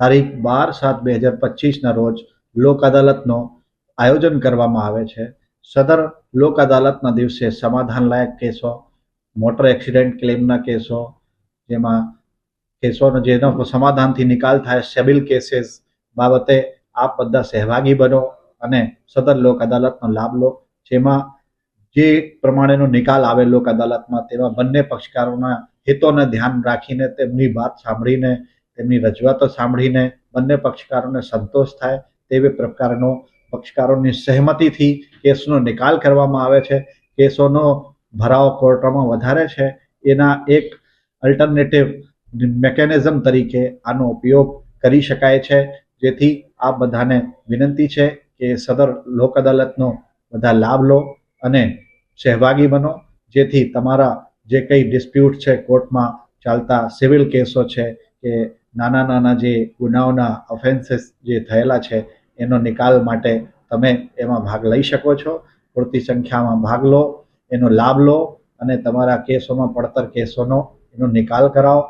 તારીખ બાર સાત બે હજાર પચીસના રોજ લોક અદાલતનો આયોજન કરવામાં આવે છે. સદર લોક અદાલતના દિવસે સમાધાનલાયક કેસો, મોટર એક્સિડન્ટ ક્લેમના કેસો, જેમાં કેસોનો જેનો સમાધાનથી નિકાલ થાય, સેબિલ કેસીસ બાબતે આપ બધા સહભાગી બનો અને સદર લોક અદાલતનો લાભ લો. જેમાં જે પ્રમાણેનો નિકાલ આવે લોક અદાલતમાં, તેમાં બંને પક્ષકારોના હિતોને ધ્યાન રાખીને તેમની વાત સાંભળીને તેમની રજૂઆતો સાંભળીને બંને પક્ષકારોને સંતોષ થાય તેવી પ્રકારનો પક્ષકારોની સહમતીથી કેસનો નિકાલ કરવામાં આવે છે. કેસોનો ભરાવો કોર્ટોમાં વધારે છે. એના એક અલ્ટરનેટિવ મેકેનિઝમ તરીકે આનો ઉપયોગ કરી શકાય છે. જેથી આ બધાને વિનંતી છે કે સદર લોક અદાલતનો બધા લાભ લો અને સહભાગી બનો. જેથી તમારા જે કંઈ ડિસ્પ્યુટ છે, કોર્ટમાં ચાલતા સિવિલ કેસો છે કે નાના નાના જે ગુનાઓના ઓફેન્સીસ જે થયેલા છે, એનો નિકાલ માટે તમે એમાં ભાગ લઈ શકો છો. પૂરતી સંખ્યામાં ભાગ લો, એનો લાભ લો અને તમારા કેસોમાં પડતર કેસોનો એનો નિકાલ કરાવો.